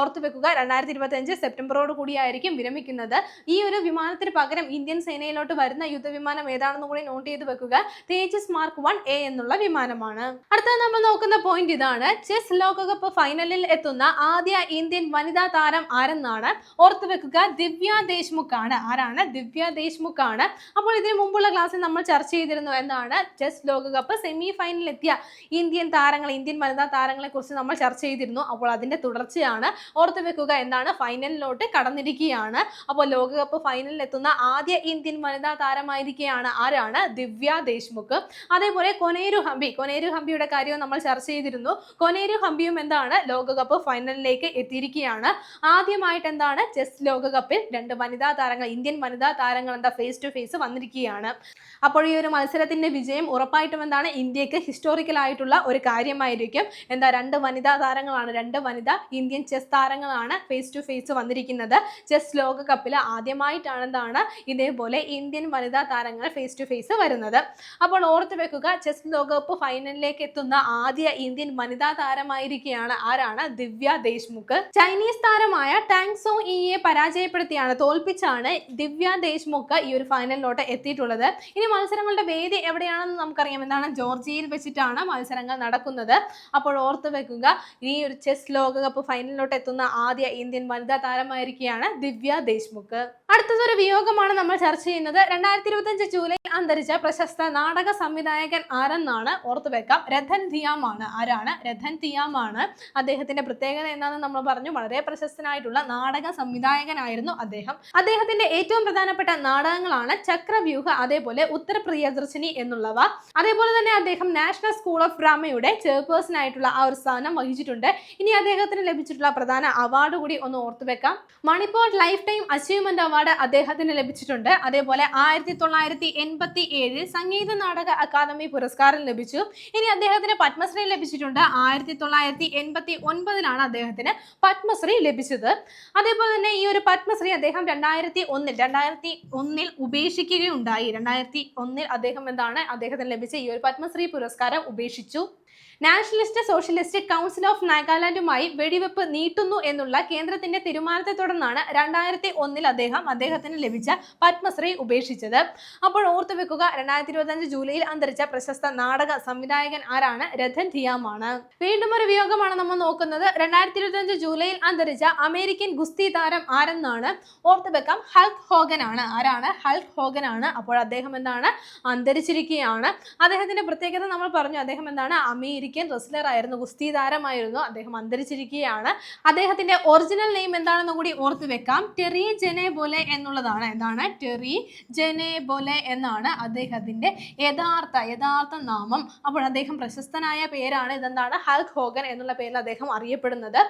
ഓർത്തു വെക്കുക രണ്ടായിരത്തി ഇരുപത്തി അഞ്ച് സെപ്റ്റംബറോട് കൂടിയായിരിക്കും വിരമിക്കുന്നത്. ഈ ഒരു വിമാനത്തിന് പകരം ഇന്ത്യൻ സേനയിലോട്ട് വരുന്ന യുദ്ധവിമാനം ഏതാണെന്നും കൂടി നോട്ട് ചെയ്ത് വെക്കുക. തേജസ് മാർക്ക് വൺ എ എന്നുള്ള വിമാനമാണ്. അടുത്തത് നമ്മൾ നോക്കുന്ന പോയിന്റ് ഇതാണ്. ചെസ് ലോകകപ്പ് ഫൈനലിൽ എത്തുന്ന ആദ്യ ഇന്ത്യൻ വനിതാ താരം ആരെന്നാണ് ഓർത്തു വെക്കുക. ദിവ്യ ദേശ്മുഖ് ആണ് ആരാണ്? ദിവ്യ ദേശ്മുഖ് ആണ് അപ്പോൾ ഇതിനു മുമ്പുള്ള ക്ലാസ്സിൽ നമ്മൾ ചർച്ച ചെയ്തിരുന്നു എന്താണ്? ചെസ് ലോകകപ്പ് സെമി ഫൈനലിൽ എത്തിയ ഇന്ത്യൻ താരങ്ങൾ ഇന്ത്യൻ വനിതാ താരങ്ങളെ കുറിച്ച് നമ്മൾ ചർച്ച ചെയ്തിരുന്നു. അപ്പോൾ അതിന്റെ തുടർച്ചയാണ് ഓർത്തു വെക്കുക എന്താണ്? ഫൈനലിലോട്ട് കടന്നിരിക്കുകയാണ്. അപ്പോൾ ലോകകപ്പ് ഫൈനലിൽ എത്തുന്ന ആദ്യ ഇന്ത്യൻ വനിതാ താരമായിരിക്കുകയാണ് ആരാണ്? ദിവ്യ ദേശ്മുഖ് അതേപോലെ കൊനേരു ഹംബി കൊനേരു ഹംപിയുടെ കാര്യവും നമ്മൾ ചർച്ച ചെയ്തിരുന്നു. കൊനേരു ഹംപിയും എന്താണ് ലോകകപ്പ് ഫൈനലിലേക്ക് എത്തിയിരിക്കുകയാണ്. ആദ്യമായിട്ട് എന്താണ് ചെസ് ലോകകപ്പിൽ രണ്ട് വനിതാ താരങ്ങൾ ഇന്ത്യൻ വനിതാ താരങ്ങൾ എന്താ ഫേസ് ടു ഫേസ് വന്നിരിക്കുകയാണ്. അപ്പോൾ ഈ ഒരു മത്സരത്തിന്റെ വിജയം ഉറപ്പായിട്ടും എന്താണ് ഇന്ത്യയ്ക്ക് ഹിസ്റ്റോറിക്കൽ ആയിട്ടുള്ള ഒരു കാര്യമായിരിക്കും. എന്താ രണ്ട് വനിതാ താരങ്ങളാണ് രണ്ട് വനിതാ ഇന്ത്യൻ ചെസ് താരങ്ങളാണ് ഫേസ് ടു ഫേസ് വന്നിരിക്കുന്നത്. ചെസ് ലോകകപ്പിൽ ആദ്യമായിട്ടാണ് എന്താണ് ഇതേപോലെ ഇന്ത്യൻ വനിതാ താരങ്ങൾ ഫേസ് ടു ഫേസ് വരുന്നത്. അപ്പോൾ ഓർത്ത് വെക്കുക ചെസ് ലോകകപ്പ് ഫൈനലിലേക്ക് എത്തുന്ന ആദ്യ ഇന്ത്യൻ വനിതാ താരമായിരിക്കുകയാണ് ആരാണ്? ദിവ്യ ദേശ്മുഖ്. ചൈനീസ് താരമായ ടാങ് സോ ഇയെ പരാജയപ്പെടുത്തിയാണ് തോൽപ്പിച്ചാണ് ദിവ്യ ദേശ്മുഖ് ഈ ഒരു ഫൈനലിലോട്ട് എത്തിയിട്ടുള്ളത്. ഇനി മത്സരങ്ങളുടെ വേദി എവിടെയാണെന്ന് നമുക്കറിയാം. എന്താണ്? ജോർജിയയിൽ വെച്ചിട്ടാണ് മത്സരങ്ങൾ നടക്കുന്നത്. അപ്പോൾ ഓർത്ത് വെക്കുക ഈ ഒരു ചെസ് ലോകകപ്പ് ഫൈനലിലോട്ട് എത്തുന്ന ആദ്യ ഇന്ത്യൻ വനിതാ താരമായിരിക്കുകയാണ് ദിവ്യ ദേശ്മുഖ്. അടുത്തതൊരു വിയോഗമാണ് നമ്മൾ ചർച്ച ചെയ്യുന്നത്. രണ്ടായിരത്തി ഇരുപത്തഞ്ച് ജൂലൈ അന്തരിച്ച പ്രശസ്ത നാടക സംവിധായകൻ ആരെന്നാണ്? ഓർത്തു വെക്കാം. രഥൻ ധിയാം ആണ്. ആരാണ്? രഥൻ ധിയാം ആണ്. അദ്ദേഹത്തിന്റെ പ്രത്യേകത എന്താണെന്ന് നമ്മൾ പറഞ്ഞു. വളരെ പ്രശസ്തനായിട്ടുള്ള നാടക സംവിധായകനായിരുന്നു അദ്ദേഹം. അദ്ദേഹത്തിന്റെ ഏറ്റവും പ്രധാനപ്പെട്ട നാടകങ്ങളാണ് ചക്രവ്യൂഹ അതേപോലെ ഉത്തര പ്രിയദർശിനി എന്നുള്ളവ. അതേപോലെ തന്നെ അദ്ദേഹം നാഷണൽ സ്കൂൾ ഓഫ് ഡ്രാമയുടെ ചെയർപേഴ്സൺ ആയിട്ടുള്ള ആ ഒരു സ്ഥാനം വഹിച്ചിട്ടുണ്ട്. ഇനി അദ്ദേഹത്തിന് ലഭിച്ചിട്ടുള്ള പ്രധാന അവാർഡ് കൂടി ഒന്ന് ഓർത്തുവെക്കാം Manipur lifetime achievement award അദ്ദേഹത്തിന് ലഭിച്ചിട്ടുണ്ട്. അതേപോലെ ആയിരത്തി തൊള്ളായിരത്തി എൺപത്തി ഏഴിൽ സംഗീത നാടക അക്കാദമി പുരസ്കാരം ലഭിച്ചു. ഇനി അദ്ദേഹത്തിന് പത്മശ്രീ ലഭിച്ചിട്ടുണ്ട്. ആയിരത്തി തൊള്ളായിരത്തി എൺപത്തി ഒൻപതിലാണ് അദ്ദേഹത്തിന് പത്മശ്രീ ലഭിച്ചത്. അതേപോലെ തന്നെ ഈ ഒരു പത്മശ്രീ അദ്ദേഹം രണ്ടായിരത്തി ഒന്നിൽ രണ്ടായിരത്തി ഒന്നിൽ ഉപേക്ഷിക്കുകയുണ്ടായി. രണ്ടായിരത്തി ഒന്നിൽ അദ്ദേഹം എന്താണ്? അദ്ദേഹത്തിന് ലഭിച്ച ഈ ഒരു പത്മശ്രീ പുരസ്കാരം ഉപേക്ഷിച്ചു. നാഷണലിസ്റ്റ് സോഷ്യലിസ്റ്റ് കൗൺസിൽ ഓഫ് നാഗാലാൻഡുമായി വെടിവെപ്പ് നീട്ടുന്നു എന്നുള്ള കേന്ദ്രത്തിന്റെ തീരുമാനത്തെ തുടർന്നാണ് രണ്ടായിരത്തി ഒന്നിൽ അദ്ദേഹം അദ്ദേഹത്തിന് ലഭിച്ച പത്മശ്രീ ഉപേക്ഷിച്ചത്. അപ്പോൾ ഓർത്തു വെക്കുക രണ്ടായിരത്തി ഇരുപത്തി അഞ്ച് ജൂലൈയിൽ അന്തരിച്ച പ്രശസ്ത നാടക സംവിധായകൻ ആരാണ്? രഥൻ ധിയാമാണ്. വീണ്ടും ഒരു വിയോഗമാണ് നമ്മൾ നോക്കുന്നത്. രണ്ടായിരത്തി ഇരുപത്തി അഞ്ച് ജൂലൈയിൽ അന്തരിച്ച അമേരിക്കൻ ഗുസ്തി താരം ആരെന്നാണ്? ഓർത്തു വെക്കാം ഹോഗൻ ആണ് ആരാണ്? ഹൽക്ക് ഹോഗൻ ആണ് അപ്പോൾ അദ്ദേഹം എന്താണ്? അന്തരിച്ചിരിക്കുകയാണ്. അദ്ദേഹത്തിന്റെ പ്രത്യേകത നമ്മൾ പറഞ്ഞു. അദ്ദേഹം എന്താണ്? അമേരിക്കൻ റെസ്ലർ ആയിരുന്നു ഗുസ്തി താരമായിരുന്നു അദ്ദേഹം അന്തരിച്ചിരിക്കുകയാണ്. അദ്ദേഹത്തിന്റെ ഒറിജിനൽ നെയിം എന്താണെന്ന് കൂടി ഓർത്ത് വെക്കാം. ടെറി ജെനെ ബോലെ എന്നുള്ളതാണ്. എന്താണ്? ടെറി ജെനെ ബോലെ എന്നാണ് അദ്ദേഹത്തിന്റെ യഥാർത്ഥ യഥാർത്ഥ നാമം. അപ്പോൾ അദ്ദേഹം പ്രശസ്തനായ പേരാണ്. ഇതെന്താണ്? ഹൽക്ക് ഹോഗൻ എന്നുള്ള പേരിൽ അദ്ദേഹം അറിയപ്പെടുന്നത്.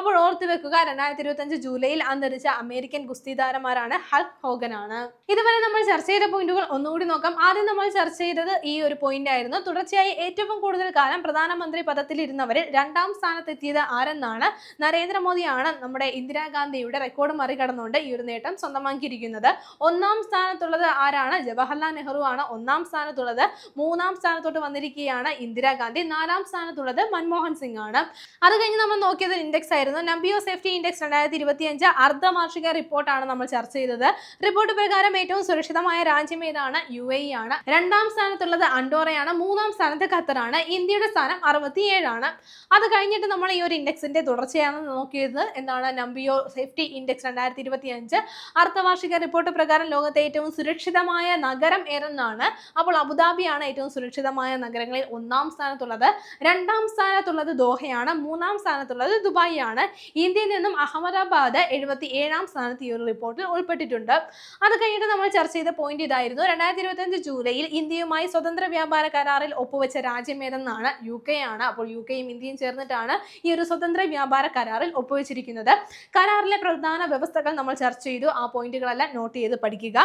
അപ്പോൾ ഓർത്ത് വെക്കുക രണ്ടായിരത്തി ഇരുപത്തി അഞ്ച് ജൂലൈയിൽ അന്തരിച്ച അമേരിക്കൻ ഗുസ്തി താരമാരാണ് ഹൽക്ക് ഹോഗൻ ആണ് ഇതുവരെ നമ്മൾ ചർച്ച ചെയ്ത പോയിന്റുകൾ ഒന്നുകൂടി നോക്കാം. ആദ്യം നമ്മൾ ചർച്ച ചെയ്തത് ഈ ഒരു പോയിന്റ് ആയിരുന്നു. തുടർച്ചയായി ഏറ്റവും കൂടുതൽ കാലം പ്രധാനമന്ത്രി പദത്തിലിരുന്നവരിൽ രണ്ടാം സ്ഥാനത്തെത്തിയത് ആരെന്നാണ് നരേന്ദ്രമോദിയാണ് നമ്മുടെ ഇന്ദിരാഗാന്ധിയുടെ റെക്കോർഡ് മറികടന്നുകൊണ്ട് ഈ ഒരു നേട്ടം സ്വന്തമാക്കിയിരിക്കുന്നത്. ഒന്നാം സ്ഥാനത്തുള്ളത് ആരാണ്? ജവഹർലാൽ നെഹ്റു ആണ്. ഒന്നാം സ്ഥാനത്തുള്ളത് മൂന്നാം സ്ഥാനത്തോട്ട് വന്നിരിക്കുകയാണ് ഇന്ദിരാഗാന്ധി. നാലാം സ്ഥാനത്തുള്ളത് മൻമോഹൻ സിംഗ് ആണ്. അത് കഴിഞ്ഞ് നമ്മൾ നോക്കിയത് ഇൻഡെക്സ് ആയിരുന്നു. നമ്പിയോ സേഫ്റ്റി ഇൻഡെക്സ് രണ്ടായിരത്തി ഇരുപത്തി അഞ്ച് അർദ്ധവാർഷിക റിപ്പോർട്ടാണ് നമ്മൾ ചർച്ച ചെയ്തത്. റിപ്പോർട്ട് പ്രകാരം ഏറ്റവും സുരക്ഷിതമായ രാജ്യം ഏതാണ്? യു എ ആണ്. രണ്ടാം സ്ഥാനത്തുള്ളത് അണ്ടോറയാണ്. മൂന്നാം സ്ഥാനത്ത് ഖത്തറാണ് ഇന്ത്യയുടെ സ്ഥാനം അറുപത്തിയേഴാണ്. അത് കഴിഞ്ഞിട്ട് നമ്മൾ ഈ ഒരു ഇൻഡെക്സിന്റെ തുടർച്ചയാണ് നോക്കിയത്. എന്താണ്? നമ്പിയോ സേഫ്റ്റി ഇൻഡെക്സ് രണ്ടായിരത്തി ഇരുപത്തി അഞ്ച് അർദ്ധവാർഷിക റിപ്പോർട്ട് പ്രകാരം ലോകത്തെ ഏറ്റവും സുരക്ഷിതമായ നഗരം ഏതെന്നാണ്? അപ്പോൾ അബുദാബിയാണ് ഏറ്റവും സുരക്ഷിതമായ നഗരങ്ങളിൽ ഒന്നാം സ്ഥാനത്തുള്ളത്. രണ്ടാം സ്ഥാനത്തുള്ളത് ദോഹയാണ്. മൂന്നാം സ്ഥാനത്തുള്ളത് ദുബായിയാണ്. ആണ് ഇന്ത്യയിൽ നിന്നും അഹമ്മദാബാദ് എഴുപത്തി ഏഴാം സ്ഥാനത്ത് ഈ ഒരു റിപ്പോർട്ടിൽ ഉൾപ്പെട്ടിട്ടുണ്ട്. അത് കഴിഞ്ഞിട്ട് നമ്മൾ ചർച്ച ചെയ്ത പോയിന്റ് ഇതായിരുന്നു. രണ്ടായിരത്തി ഇരുപത്തി അഞ്ച് ജൂലൈയിൽ ഇന്ത്യയുമായി സ്വതന്ത്ര വ്യാപാര കരാറിൽ ഒപ്പുവെച്ച രാജ്യം ഏതെന്നാണ്? യു കെ ആണ് അപ്പോൾ യു കെയും ഇന്ത്യയും ചേർന്നിട്ടാണ് ഈ ഒരു സ്വതന്ത്ര വ്യാപാര കരാറിൽ ഒപ്പുവെച്ചിരിക്കുന്നത്. കരാറിലെ പ്രധാന വ്യവസ്ഥകൾ നമ്മൾ ചർച്ച ചെയ്തു. ആ പോയിന്റുകളെല്ലാം നോട്ട് ചെയ്ത് പഠിക്കുക.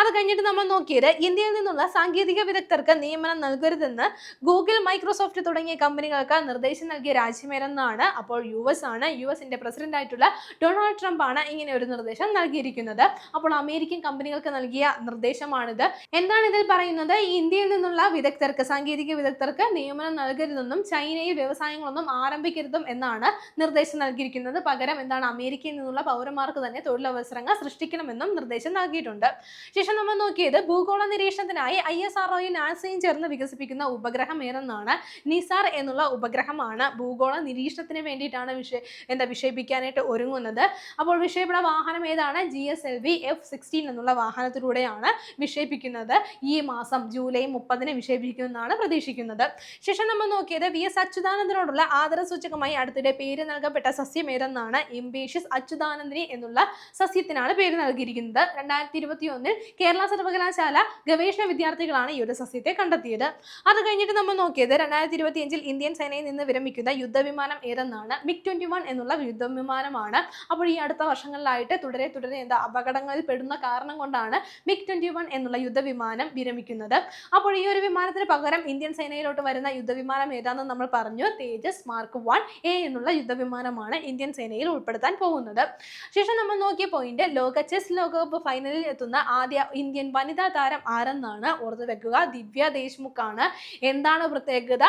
അത് കഴിഞ്ഞിട്ട് നമ്മൾ നോക്കിയത് ഇന്ത്യയിൽ നിന്നുള്ള സാങ്കേതിക വിദഗ്ധർക്ക് നിയമനം നൽകരുതെന്ന് ഗൂഗിൾ മൈക്രോസോഫ്റ്റ് തുടങ്ങിയ കമ്പനികൾക്ക് നിർദ്ദേശം നൽകിയ രാജ്യമേതെന്നാണ് അപ്പോൾ യു എസ് ആണ്. യു എസിന്റെ പ്രസിഡന്റ് ആയിട്ടുള്ള ഡൊണാൾഡ് ട്രംപ് ആണ് ഇങ്ങനെ ഒരു നിർദ്ദേശം നൽകിയിരിക്കുന്നത്. അപ്പോൾ അമേരിക്കൻ കമ്പനികൾക്ക് നൽകിയ നിർദ്ദേശമാണിത്. എന്താണ് ഇതിൽ പറയുന്നത്? ഇന്ത്യയിൽ നിന്നുള്ള വിദഗ്ധർക്ക് സാങ്കേതിക വിദഗ്ധർക്ക് നിയമനം നൽകരുതെന്നും ചൈനയിൽ വ്യവസായങ്ങളൊന്നും ആരംഭിക്കരുതും എന്നാണ് നിർദ്ദേശം നൽകിയിരിക്കുന്നത്. പകരം എന്താണ് അമേരിക്കയിൽ നിന്നുള്ള പൗരന്മാർക്ക് തന്നെ തൊഴിലവസരങ്ങൾ സൃഷ്ടിക്കണമെന്നും നിർദ്ദേശം നൽകിയിട്ടുണ്ട്. ശേഷം നമ്മൾ നോക്കിയത് ഭൂഗോള നിരീക്ഷണത്തിനായി ഐ എസ് ആർഒയും നാസയും ചേർന്ന് വികസിപ്പിക്കുന്ന ഉപഗ്രഹം ഏതെന്നാണ്? നിസാർ എന്നുള്ള ഉപഗ്രഹമാണ് ഭൂഗോള നിരീക്ഷണത്തിന് വേണ്ടിയിട്ടാണ് വിഷ എന്താ വിക്ഷേപിക്കാനായിട്ട് ഒരുങ്ങുന്നത്. അപ്പോൾ വിക്ഷേപണ വാഹനം ഏതാണ്? G S L V F sixteen എന്നുള്ള വാഹനത്തിലൂടെയാണ് വിക്ഷേപിക്കുന്നത്. ഈ മാസം ജൂലൈ മുപ്പതിന് വിക്ഷേപിക്കുമെന്നാണ് പ്രതീക്ഷിക്കുന്നത്. ശേഷം നമ്മൾ നോക്കിയത് വി എസ് അച്യുതാനന്ദനോടുള്ള ആദരസൂചകമായി അടുത്തിടെ പേര് നൽകപ്പെട്ട സസ്യം ഏതെന്നാണ് ഇംബേഷ്യസ് അച്യുതാനന്ദിനി എന്നുള്ള സസ്യത്തിനാണ് പേര് നൽകിയിരിക്കുന്നത്. രണ്ടായിരത്തി ഇരുപത്തി ഒന്നിൽ കേരള സർവകലാശാല ഗവേഷണ വിദ്യാർത്ഥികളാണ് ഈ ഒരു സസ്യത്തെ കണ്ടെത്തിയത്. അത് കഴിഞ്ഞിട്ട് നമ്മൾ നോക്കിയത് രണ്ടായിരത്തി ഇരുപത്തി അഞ്ചിൽ ഇന്ത്യൻ സേനയിൽ നിന്ന് വിരമിക്കുന്ന യുദ്ധവിമാനം ഏതെന്നാണ്? മിഗ് ട്വന്റി വൺ എന്നുള്ള യുദ്ധവിമാനമാണ്. അപ്പോൾ ഈ അടുത്ത വർഷങ്ങളിലായിട്ട് തുടരെ തുടരെ എന്താ അപകടങ്ങളിൽ പെടുന്ന കാരണം കൊണ്ടാണ് മിഗ് ട്വന്റി വൺ എന്നുള്ള യുദ്ധവിമാനം വിരമിക്കുന്നത്. അപ്പോൾ ഈ ഒരു വിമാനത്തിന് പകരം ഇന്ത്യൻ സേനയിലോട്ട് വരുന്ന യുദ്ധവിമാനം ഏതാണെന്ന് നമ്മൾ പറഞ്ഞു. തേജസ് മാർക്ക് വൺ എ എന്നുള്ള യുദ്ധവിമാനമാണ് ഇന്ത്യൻ സേനയിൽ ഉൾപ്പെടുത്താൻ പോകുന്നത്. ശേഷം നമ്മൾ നോക്കിയ പോയിന്റ് ലോക ചെസ് ലോകകപ്പ് ഫൈനലിൽ എത്തുന്ന ആദ്യ ഇന്ത്യൻ വനിതാ താരം ആരെന്നാണ് ഓർത്തു വെക്കുക. ദിവ്യ ദേശ്മുഖ് ആണ് എന്താണ് പ്രത്യേകത?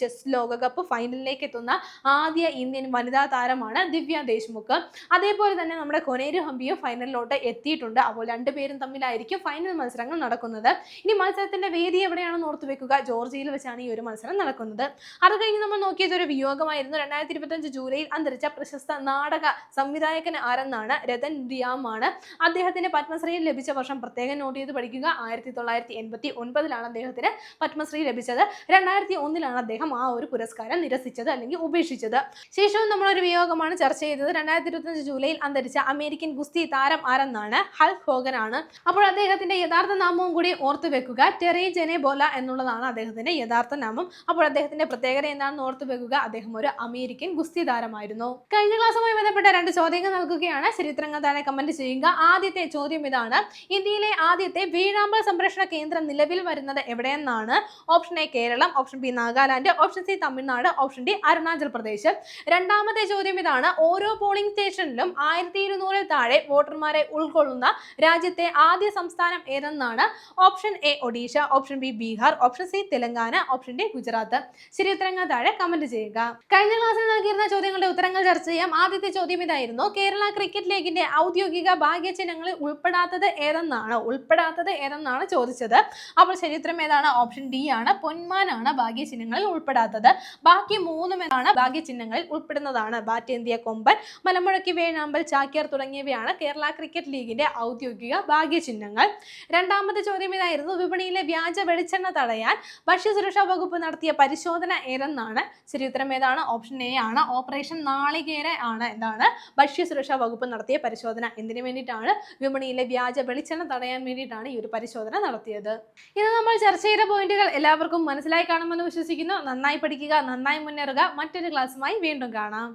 ചെസ് ലോകകപ്പ് ഫൈനലിലേക്ക് എത്തുന്ന ആദ്യ ഇന്ത്യൻ വനിതാ താരമാണ് ദിവ്യ ദേശ്മുഖ് അതേപോലെ തന്നെ നമ്മുടെ കൊനേരു ഹംപിയും ഫൈനലിലോട്ട് എത്തിയിട്ടുണ്ട്. അപ്പോൾ രണ്ടുപേരും തമ്മിലായിരിക്കും ഫൈനൽ മത്സരങ്ങൾ നടക്കുന്നത്. ഇനി മത്സരത്തിന്റെ വേദി എവിടെയാണെന്ന് ഓർത്തു വെക്കുക. ജോർജിയയിൽ വെച്ചാണ് ഈ ഒരു മത്സരം നടക്കുന്നത്. അത് കഴിഞ്ഞ് നമ്മൾ നോക്കിയത് ഒരു വിയോഗമായിരുന്നു. രണ്ടായിരത്തി ഇരുപത്തഞ്ച് ജൂലൈയിൽ അന്തരിച്ച പ്രശസ്ത നാടക സംവിധായകൻ ആരെന്നാണ്? രതൻ ദിയാമാണ് അദ്ദേഹത്തിന് പത്മശ്രീ ലഭിച്ച വർഷം പ്രത്യേകം നോട്ട് ചെയ്ത് പഠിക്കുക. ആയിരത്തി തൊള്ളായിരത്തി എൺപത്തി ഒൻപതിലാണ് അദ്ദേഹത്തിന് പത്മശ്രീ ലഭിച്ചത്. രണ്ടായിരത്തി ഒന്നിലാണ് അദ്ദേഹം ആ ഒരു പുരസ്കാരം നിരസിച്ചത് അല്ലെങ്കിൽ ഉപേക്ഷിച്ചത്. ശേഷവും ഒരു വിയോഗമാണ് ചർച്ച ചെയ്തത്. രണ്ടായിരത്തി ഇരുപത്തഞ്ച് ജൂലൈയിൽ അന്തരിച്ച അമേരിക്കൻ ഗുസ്തി താരം ആരെന്നാണ്? ഹൾഫ് ഹോഗൻ ആണ്. അപ്പോൾ അദ്ദേഹത്തിന്റെ യഥാർത്ഥ നാമവും കൂടി ഓർത്തു വെക്കുക. ടെറി ജെനെ ബോല എന്നുള്ളതാണ് അദ്ദേഹത്തിന്റെ യഥാർത്ഥ നാമം. അപ്പോൾ അദ്ദേഹത്തിന്റെ പ്രത്യേകത എന്താണെന്ന് ഓർത്തു വെക്കുക. അദ്ദേഹം ഒരു അമേരിക്കൻ ഗുസ്തി താരമായിരുന്നു കഴിഞ്ഞ ക്ലാസ്സുമായി ബന്ധപ്പെട്ട രണ്ട് ചോദ്യങ്ങൾ നൽകുകയാണ്. ചരിത്രങ്ങൾ താഴെ കമന്റ് ചെയ്യുക. ആദ്യത്തെ ചോദ്യം ഇതാണ്. ഇന്ത്യയിലെ ആദ്യത്തെ വീഴാമ്പൽ സംരക്ഷണ കേന്ദ്രം നിലവിൽ വരുന്നത് എവിടെയെന്നാണ്? Option A Keralam option B Nagaland option C Tamil Nadu option D Arunachal Pradesh. രണ്ടാമത്തെ ചോദ്യം ഇതാണ്. ഓരോ പോളിംഗ് സ്റ്റേഷനിലും ആയിരത്തി ഇരുന്നൂറിൽ താഴെ വോട്ടർമാരെ ഉൾക്കൊള്ളുന്ന രാജ്യത്തെ ആദ്യ സംസ്ഥാനം ഏതെന്നാണ്? Option A Odisha option B Bihar option C Telangana option D Gujarat. ശരി ഉത്തരങ്ങൾ താഴെ കമന്റ് ചെയ്യുക. കഴിഞ്ഞ ക്ലാസ്സിൽ നൽകിയിരുന്ന ചോദ്യങ്ങളുടെ ഉത്തരങ്ങൾ ചർച്ച ചെയ്യാം. ആദ്യത്തെ ചോദ്യം ഇതായിരുന്നു. കേരള ക്രിക്കറ്റ് ലീഗിന്റെ ഔദ്യോഗിക ഭാഗ്യചിഹ്നങ്ങളിൽ ഉൾപ്പെടാത്തത് ഏതെന്നാണ്? ഉൾപ്പെടാത്തത് ഏതെന്നാണ് ചോദിച്ചത്? അപ്പോൾ ശരി ഉത്തരം ഏതാണ്? ഓപ്ഷൻ ഡി ആണ്. പൊന്മാനാണ് ഭാഗ്യചിഹ്നങ്ങളിൽ ഉൾപ്പെടാത്തത്. ബാക്കി മൂന്നും ഏതാണ് ഭാഗ്യചിഹ്നങ്ങളിൽ ഉൾപ്പെടുന്നതാണ്. ബാറ്റേന്തിയ കൊമ്പൻ മലമുഴക്കി വേണാമ്പൽ ചാക്യാർ തുടങ്ങിയവയാണ് കേരള ക്രിക്കറ്റ് ലീഗിന്റെ ഔദ്യോഗിക ഭാഗ്യചിഹ്നങ്ങൾ രണ്ടാമത്തെ ചോദ്യം ഇതായിരുന്നു. വിപണിയിലെ വ്യാജ വെളിച്ചെണ്ണ തടയാൻ ഭക്ഷ്യസുരക്ഷാ വകുപ്പ് നടത്തിയ പരിശോധന ഏതെന്നാണ്? ശരി ഉത്തരം ഏതാണ്? ഓപ്ഷൻ എ ആണ്. ഓപ്പറേഷൻ നാളികേര ആണ് എന്താണ്? ഭക്ഷ്യ സുരക്ഷാ വകുപ്പ് നടത്തിയ പരിശോധന എന്തിനു വേണ്ടിയിട്ടാണ്? വിപണിയിലെ വ്യാജ വെളിച്ചെണ്ണ തടയാൻ വേണ്ടിയിട്ടാണ് ഈ ഒരു പരിശോധന നടത്തിയത്. ഇന്ന് നമ്മൾ ചർച്ച ചെയ്ത പോയിന്റുകൾ എല്ലാവർക്കും മനസ്സിലായി കാണുമെന്ന് വിശ്വസിക്കുന്നു. നന്നായി പഠിക്കുക നന്നായി മുന്നേറുക. മറ്റൊരു ക്ലാസ്സുമായി വീണ്ടും കാണാം.